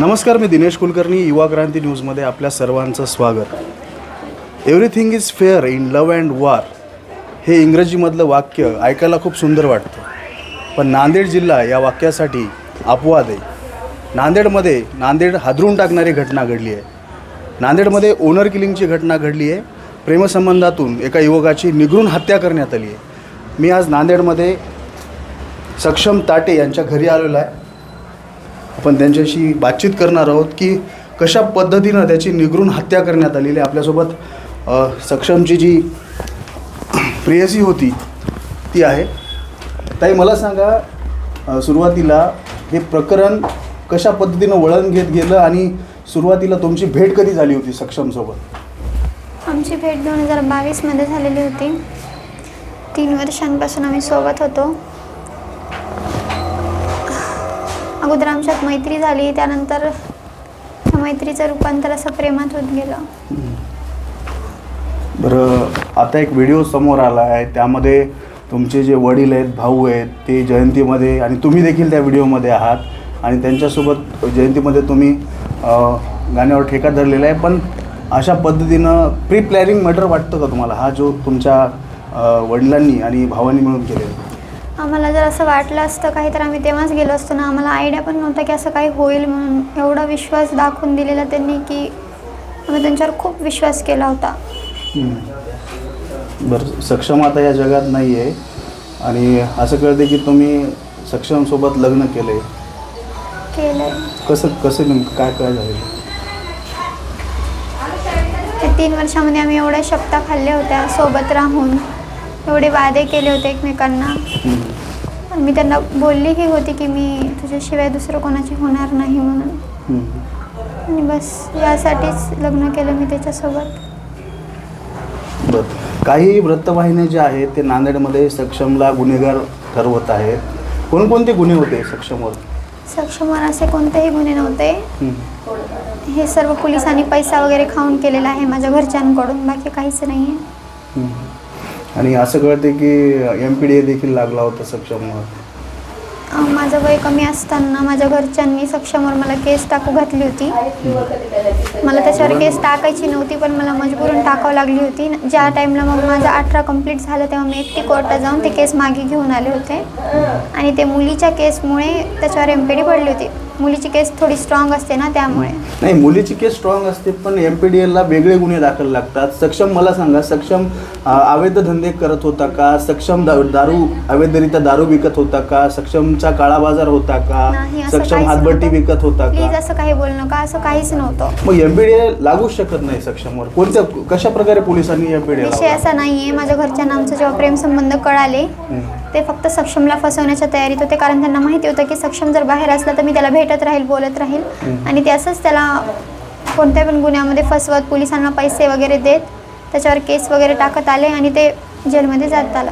नमस्कार मी दिनेश कुलकर्णी युवा क्रांती न्यूजमध्ये आपल्या सर्वांचं स्वागत. Everything is fair in love and war हे इंग्रजीमधलं वाक्य ऐकायला खूप सुंदर वाटतं. पण नांदेड जिल्हा या वाक्यासाठी अपवाद आहे. नांदेडमध्ये नांदेड हादरून टाकणारी घटना घडली आहे. नांदेडमध्ये ओनर किलिंगची घटना घडली आहे. प्रेमसंबंधातून एका युवकाची निगरून हत्या करण्यात आली आहे. मी आज नांदेडमध्ये सक्षम ताटे यांच्या घरी आलेलो आहे. आपण त्यांच्याशी बातचीत करणार आहोत की कशा पद्धतीनं त्याची निगरून हत्या करण्यात आलेली आहे आपल्यासोबत सक्षमची जी प्रेयसी होती ती आहे. ताई मला सांगा सुरुवातीला हे प्रकरण कशा पद्धतीनं वळण घेत गेलं आणि सुरुवातीला तुमची भेट कधी झाली होती सक्षमसोबत आमची भेट दोन हजार बावीसमध्ये झालेली होती. तीन वर्षांपासून आम्ही सोबत होतो. अगोदर आमच्यात मैत्री झाली त्यानंतर त्या मैत्रीचं रूपांतर असं प्रेमात होत गेलं. बरं आता एक व्हिडिओ समोर आला आहे त्यामध्ये तुमचे जे वडील आहेत भाऊ आहेत ते जयंतीमध्ये आणि तुम्ही देखील त्या व्हिडिओमध्ये आहात. आणि त्यांच्यासोबत जयंतीमध्ये तुम्ही अ, गाण्यावर ठेका धरलेला आहे. पण अशा पद्धतीनं प्री प्लॅनिंग मॅटर वाटतं का तुम्हाला? हा जो तुमच्या अ, वडिलांनी आणि भावांनी मिळून केलेला. आम्हाला जर असं वाटलं असतं काही तर आम्ही तेव्हाच गेलो असतो ना. आम्हाला आयडिया पण नव्हता की असं काही होईल म्हणून. एवढा विश्वास दाखवून दिलेला त्यांनी की आम्ही त्यांच्यावर खूप विश्वास केला होता. बरं सक्षम आता या जगात नाही आहे आणि असं कळते की तुम्ही सक्षमसोबत लग्न केलं. आहे केलं कसं कसं नेमकं काय काय त्या तीन वर्षामध्ये आम्ही एवढ्या शपथा खाल्ल्या होत्या सोबत राहून एवढे वादे केले होते एकमेकांना. आणि मी त्यांना बोललीही होती की मी तुझ्याशिवाय दुसरं कोणाचे होणार नाही म्हणून. आणि बस यासाठीच लग्न केलं मी त्याच्यासोबत बरं काही वृत्तवाहिन्या ज्या आहेत ते नांदेडमध्ये सक्षमला गुन्हेगार ठरवत आहेत कोणकोणते गुन्हे होते सक्षमवर सक्षमवर असे कोणतेही गुन्हे नव्हते हं. हे सर्व पोलिसांनी पैसा वगैरे खाऊन केलेला आहे माझ्या घरच्यांकडून बाकी काहीच नाही आहे हं. आणि असं कळते की एम पी डी ए देखील लागला होता सक्षम माझं वय कमी असताना माझ्या घरच्यांनी सक्षमवर मला केस टाकू घातली होती. मला त्याच्यावर केस टाकायची नव्हती पण मला मजबूरून टाकावं लागली होती. ज्या टाईमला मग माझं अठरा कंप्लीट झालं तेव्हा मी एकटी कोर्टात जाऊन ते केस मागे घेऊन आले होते. आणि ते मुलीच्या केसमुळे त्याच्यावर एम पी डी पडली होती. मुलीची केस थोडी स्ट्रॉंग असते ना त्यामुळे. नाही मुलीची केस स्ट्रॉंग असते पण एम पी डी एलला वेगळे गुन्हे दाखल लागतात. सक्षम मला सांगा सक्षम अवैध धंदे करत होता का? सक्षम दारू अवैधरित्या दारू विकत होता का? सक्षमचा काळा बाजार होता नाही का असं सक्षम काहीच हातभट्टी नव्हतं. विकत होता प्लीज का असं काही बोलू नका असं काहीच नव्हतं. मग एम पी डी ए लागूच शकत नाही सक्षमवर. कोणत्या कशा प्रकारे पोलिसांनी एम पी डी विषय असा नाही आहे माझ्या घरच्यांना आमचं जेव्हा प्रेमसंबंध कळाले ते फक्त सक्षमला फसवण्याच्या तयारीत होते. कारण त्यांना माहिती होतं की सक्षम जर बाहेर असला तर मी त्याला भेटत राहील बोलत राहील. आणि ते असंच त्याला कोणत्या पण गुन्ह्यामध्ये फसवत पोलिसांना पैसे वगैरे देत त्याच्यावर केस वगैरे टाकत आले आणि ते जेलमध्ये जात आला.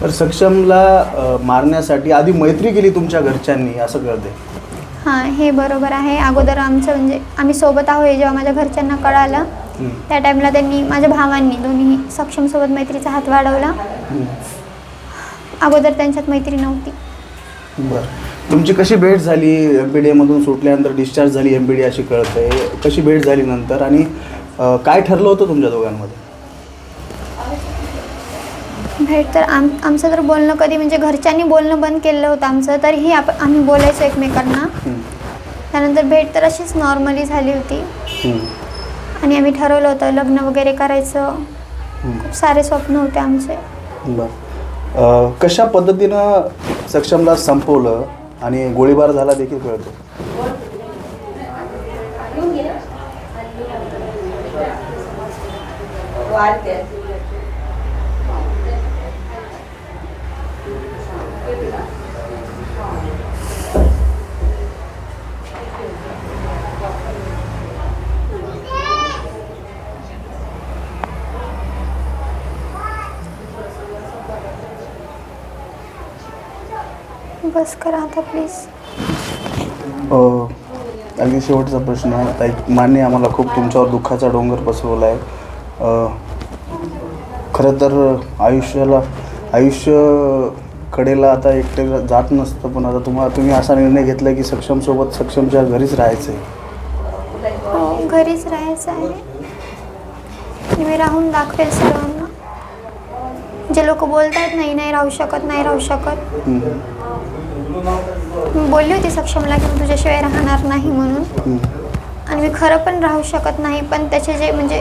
तर सक्षमला मारण्यासाठी आधी मैत्री केली तुमच्या घरच्यांनी असं कळते हां हे बरोबर आहे. अगोदर आमचं म्हणजे आम्ही सोबत आहोत हे जेव्हा माझ्या घरच्यांना कळालं त्या टाईमला त्यांनी माझ्या भावांनी दोन्ही सक्षमसोबत मैत्रीचा हात वाढवला. अगोदर त्यांच्यात मैत्री नव्हती. बरं. तुमची कशी भेट झाली एम पी डी एमधून सुटल्यानंतर डिस्चार्ज झाली एम पी डी अशी कळते कशी भेट झाली नंतर आणि अ, काय ठरलं होतं तुमच्या दोघांमध्ये? भेट तर आम आमचं तर बोलणं कधी म्हणजे घरच्यांनी बोलणं बंद केलं होतं आमचं तरीही आप आम्ही बोलायचो एकमेकांना. त्यानंतर भेट तर अशीच नॉर्मली झाली होती. हं. आणि आम्ही ठरवलं होतं लग्न वगैरे करायचं. खूप सारे स्वप्न होते आमचे. बरं. कशा पद्धतीनं सक्षमला संपवलं आणि गोळीबार झाला देखील कळतो? बस करा आता प्लीज अ, अगदी शेवटचा प्रश्न ताई मान्य आम्हाला खूप तुमच्यावर दुःखाचा डोंगर पसरवला आहे. अ, खरं तर आयुष्याला आयुष्य कडेला आता एकटे जात नसतं पण आता तुम्हाला तुम्ही असा निर्णय घेतला की सक्षमसोबत सक्षमच्या घरीच राहायचं आहे. हो घरीच राहायचं आहे. आणि मी राहून दाखवेल सर्वांना. जे लोक बोलतात नाही नाही राहू शकत नाही राहू शकत. हम्म. मी बोलली होती सक्षमला की मी तुझ्याशिवाय राहणार नाही म्हणून. आणि मी खरं पण राहू शकत नाही पण त्याचे जे म्हणजे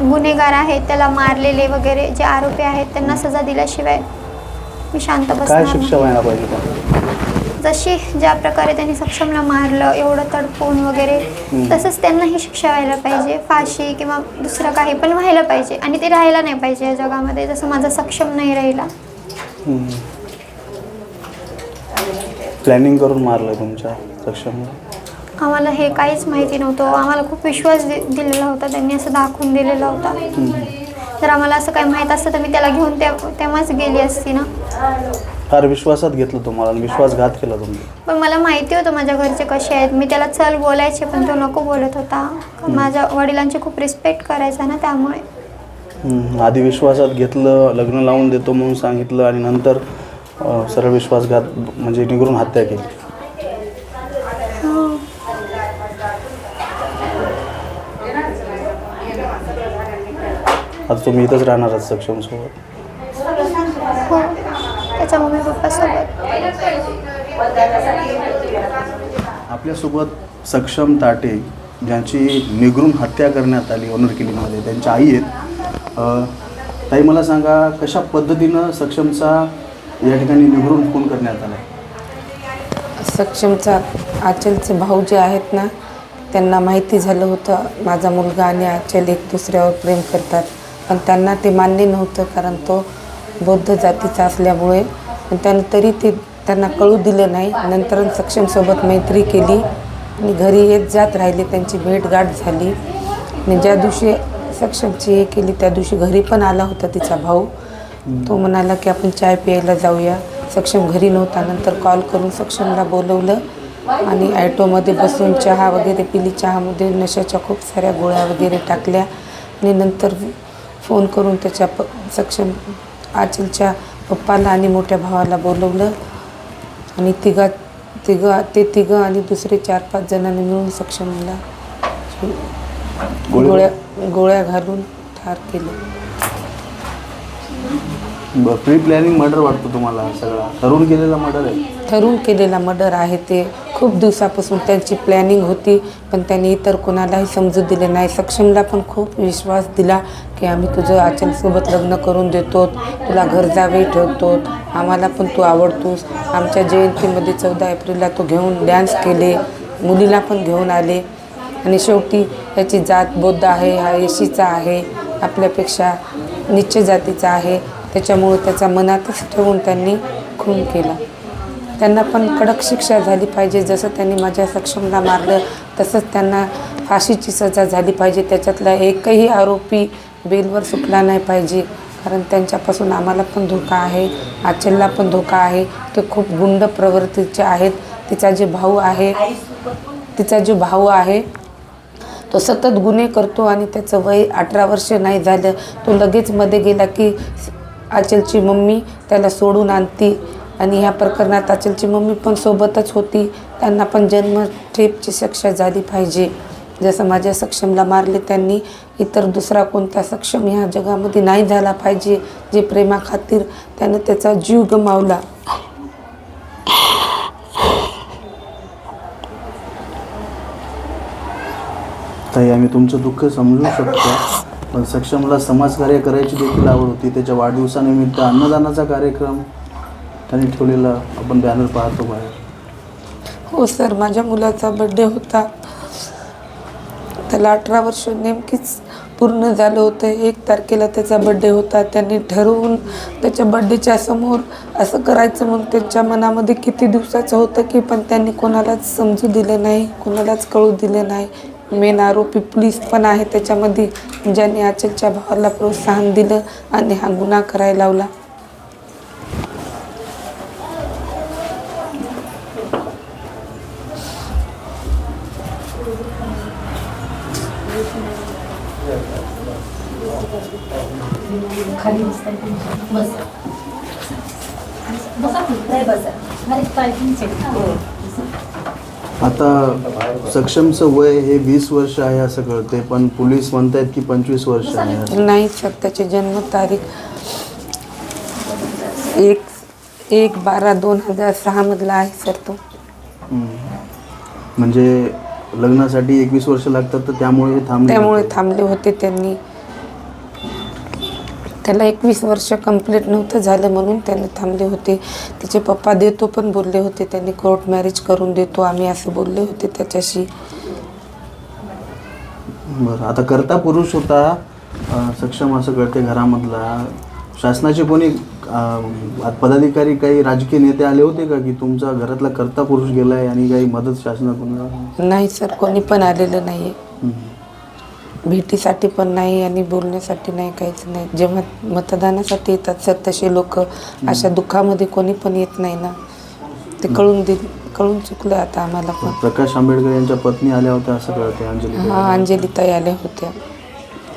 गुन्हेगार आहेत त्याला मारलेले वगैरे जे आरोपी आहेत त्यांना सजा दिल्याशिवाय मी शांत काय बसणार शिक्षा नाही. व्हायला पाहिजे पण जशी ज्या प्रकारे त्यांनी सक्षमला मारलं एवढं तडपून वगैरे तसंच त्यांनाही शिक्षा व्हायला पाहिजे. फाशी किंवा दुसरं काही पण व्हायला पाहिजे. आणि ते राहायला नाही पाहिजे या जगामध्ये जसं माझा सक्षम नाही राहिला. प्लॅनिंग करून मारलं तुमच्या सक्षम आम्हाला हे काहीच माहिती नव्हतं. आम्हाला खूप विश्वास दि दिलेला होता त्यांनी असं दाखवून दिलेला होता. जर आम्हाला असं काही माहीत असतं तर मी त्याला घेऊन त्या तेव्हाच गेली असती ना. फार विश्वासात घेतलं तुम्हाला आणि विश्वासघात केला तुम्ही. पण मला माहिती होतं माझ्या घरचे कसे आहेत. मी त्याला चल बोलायचे पण तो नको बोलत होता. माझ्या वडिलांची खूप रिस्पेक्ट करायचा ना त्यामुळे. हम्म. आधी विश्वासात घेतलं लग्न लावून देतो म्हणून सांगितलं आणि नंतर सरळ विश्वासघात म्हणजे निघून हत्या केली. हां आता तुम्ही इथंच राहणार आहात सक्षम सोबत. हो त्याच्या मम्मी पप्पासोबत आपल्यासोबत सक्षम ताटे ज्यांची निगरून हत्या करण्यात आली ऑनर किलिंगमध्ये त्यांच्या आई आहेत. अं, ताई मला सांगा कशा पद्धतीनं सक्षमचा या ठिकाणी निगरून खून करण्यात आला सक्षमचा आचलचे भाऊ जे आहेत ना त्यांना माहिती झालं होतं माझा मुलगा आणि आचल एक दुसऱ्यावर प्रेम करतात. पण त्यांना ते मान्य नव्हतं कारण तो बौद्ध जातीचा असल्यामुळे. पण त्यानं तरी ते त्यांना कळू दिलं नाही. नंतर सक्षमसोबत मैत्री केली आणि घरी येत जात राहिली. त्यांची भेटगाठ झाली. आणि ज्या दिवशी सक्षमची हे केली त्या दिवशी घरी पण आला होता तिचा भाऊ. तो म्हणाला की आपण चाय प्यायला जाऊया. सक्षम घरी नव्हता. नंतर कॉल करून सक्षमला बोलवलं आणि ॲटोमध्ये बसून चहा वगैरे पिली. चहामध्ये नशाच्या खूप साऱ्या गोळ्या वगैरे टाकल्या आणि नंतर फोन करून त्याच्या प सक्षम आचलच्या पप्पाला आणि मोठ्या भावाला बोलवलं. आणि तिघा तिघं ते तिघं आणि दुसरे चार पाच जणांनी मिळून सक्षमला गोळ्या गोळ्या घालून ठार केलं. प्री प्लॅनिंग मर्डर वाटतो तुम्हाला हा सगळा? ठरवून केलेला मर्डर आहे. ठरवून केलेला मर्डर आहे ते. खूप दिवसापासून त्यांची प्लॅनिंग होती पण त्यांनी इतर कोणालाही समजू दिले नाही. सक्षमला पण खूप विश्वास दिला की आम्ही तुझं आचलसोबत लग्न करून देतो. तुला घर जावे ठेवतो. आम्हाला पण तू आवडतोस. आमच्या जयंतीमध्ये चौदा एप्रिलला तो घेऊन डॅन्स केले. मुलीला पण घेऊन आले. आणि शेवटी याची जात बौद्ध आहे हा येशीचा आहे. आपल्यापेक्षा निश्चित जातीचा आहे. त्याच्यामुळं त्याचा मनातच ठेवून त्यांनी खून केला. त्यांना पण कडक शिक्षा झाली पाहिजे. जसं त्यांनी माझ्या सक्षमला मारलं तसंच त्यांना फाशीची सजा झाली पाहिजे. त्याच्यातला एकही आरोपी बेलवर सुटला नाही पाहिजे. कारण त्यांच्यापासून आम्हाला पण धोका आहे. आचलला पण धोका आहे. ते खूप गुंड प्रवृत्तीचे आहेत. तिचा जे भाऊ आहे तिचा जो भाऊ आहे तो सतत गुन्हे करतो आणि त्याचं वय अठरा वर्ष नाही झालं. तो लगेच मध्ये गेला की आचलची मम्मी त्याला सोडून आणती. आणि ह्या प्रकरणात आचलची मम्मी पण सोबतच होती. त्यांना पण जन्मठेपची शिक्षा झाली पाहिजे. जसं माझ्या सक्षमला मारले त्यांनी इतर दुसरा कोणता सक्षम ह्या जगामध्ये नाही झाला पाहिजे जे प्रेमाखातीर त्यानं त्याचा जीव गमावला. ताई आम्ही तुमचं दुःख समजू शकतो. पण सक्षमला समाजकार्य करायची देखील आवड होती. त्याच्या वाढदिवसानिमित्त अन्नदानाचा कार्यक्रम त्यांनी ठेवलेला आपण बॅनर पाहतो बाहेर. हो सर. माझ्या मुलाचा बड्डे होता. त्याला अठरा वर्ष नेमकीच पूर्ण झालं होतं. एक तारखेला त्याचा बड्डे होता. त्यांनी ठरवून त्याच्या बड्डेच्या समोर असं करायचं म्हणून त्यांच्या मनामध्ये किती दिवसाचं होतं की पण त्यांनी कोणालाच समजू दिलं नाही कोणालाच कळू दिलं नाही. मेन आरोपी पोलीस पण आहे. त्याच्यामध्ये ज्यांनी आचलच्या भावाला प्रोत्साहन दिलं आणि हा गुन्हा करायला लावला. खाली बसता बस. बसा. आता सक्षमचं वय हे वीस वर्ष आहे असं कळते पण पोलीस म्हणतायत की पंचवीस वर्ष आहे. नाही सर त्याची जन्मतारीख एक एक बारा दोन हजार सहामधला आहे सर तो. म्हणजे लग्नासाठी एकवीस वर्ष लागतात तर त्यामुळे थांबले त्यामुळे. थांबले होते त्यांनी त्याला एकवीस वर्ष कंप्लीट नव्हतं झालं म्हणून त्यांनी थांबले होते. तिचे पप्पा देतो पण बोलले होते त्यांनी कोर्ट मॅरेज करून देतो आम्ही असं बोलले होते त्याच्याशी. बरं आता करता पुरुष होता अं, सक्षम असं कळते घरामधला. शासनाचे कोणी अं, पदाधिकारी काही राजकीय नेते आले होते का की तुमचा घरातला करता पुरुष गेलाय आणि काही मदत शासनाकडून नाही सर कोणी पण आलेलं नाही आहे हम्म. भेटीसाठी पण नाही आणि बोलण्यासाठी नाही काहीच नाही. जेव्हा मतदानासाठी येतात सर तसे लोक अशा दुःखामध्ये कोणी पण येत नाही ना. ते कळून दे कळून चुकलं आता आम्हाला पण. प्रकाश आंबेडकर यांच्या पत्नी आल्या होत्या असं कळते अंजली हा अंजली ताई आल्या होत्या.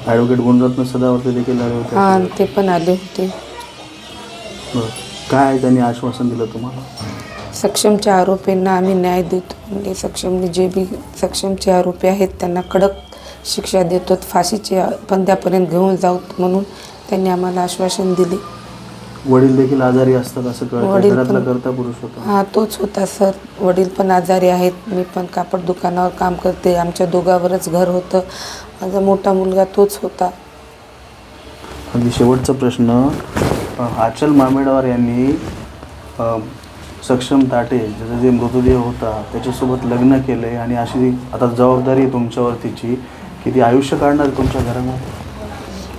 ॲडव्होकेट गुणरत्न सदावर्ते देखील आले होते. हा ते पण आले होते. बरं. काय त्यांनी आश्वासन दिलं तुम्हाला? सक्षमच्या आरोपींना आम्ही न्याय देतो. म्हणजे सक्षमने जे बी सक्षमचे आरोपी आहेत त्यांना कडक शिक्षा देतो फाशीचे पंद्यापर्यंत घेऊन जाऊ म्हणून त्यांनी आम्हाला आश्वासन दिले. वडील देखील आजारी असतात असं वडील घरातला करता पुरुष होता. हा तोच होता सर. वडील पण आजारी आहेत. मी पण कापड दुकानावर काम करते. आमच्या दोघावरच घर होतं. माझा मोठा मुलगा तोच होता. अगदी शेवटचा प्रश्न अ, आचल मामेडवार यांनी अ, सक्षम ताटे ज्याचा जे मृतदेह होता त्याच्यासोबत लग्न केलं आहे आणि अशी आता जबाबदारी आहे तुमच्यावरतीची. की ती आयुष्य काढणार तुमच्या घरामध्ये?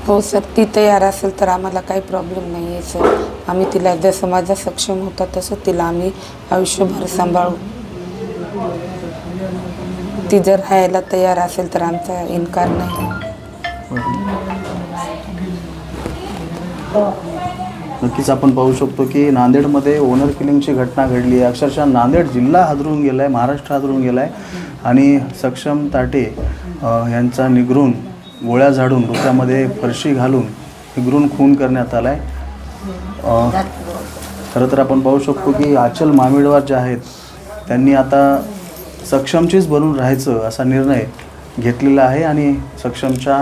हो सर ती तयार असेल तर आम्हाला काही प्रॉब्लेम नाही आहे सर. आम्ही तिला जसं माझा सक्षम होता तसं तिला आम्ही आयुष्यभर सांभाळू. ती जर राहायला तयार असेल तर आमचा इन्कार नाही. नक्कीच आपण पाहू शकतो की नांदेडमध्ये ओनर किलिंगची घटना घडली आहे. अक्षरशः नांदेड जिल्हा हादरून गेला आहे महाराष्ट्र हादरून गेला आहे आणि सक्षम ताटे यांचा निगरून गोळ्या झाडून डोक्यामध्ये फरशी घालून निगरून खून करण्यात आला आहे खरं तर आपण पाहू शकतो की आचल मामिडवार जे आहेत त्यांनी आता सक्षमचीच बनून राहायचं असा निर्णय घेतलेला आहे आणि सक्षमच्या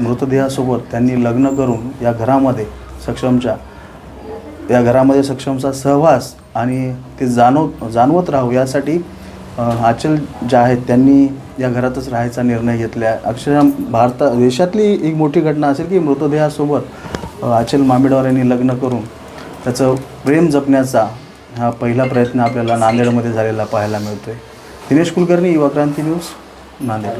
मृतदेहासोबत त्यांनी लग्न करून या घरामध्ये सक्षमच्या या घरामध्ये सक्षमचा सहवास आणि ते जाणव जाणवत राहू यासाठी आचल ज्या आहेत त्यांनी या घरातच राहायचा निर्णय घेतला. आहे अक्षरशः भारता देशातली एक मोठी घटना असेल की मृतदेहासोबत आचल मामिडवार यांनी लग्न करून त्याचं प्रेम जपण्याचा हा पहिला प्रयत्न आपल्याला नांदेडमध्ये झालेला पाहायला मिळतोय. दिनेश कुलकर्णी युवा क्रांती न्यूज नांदेड.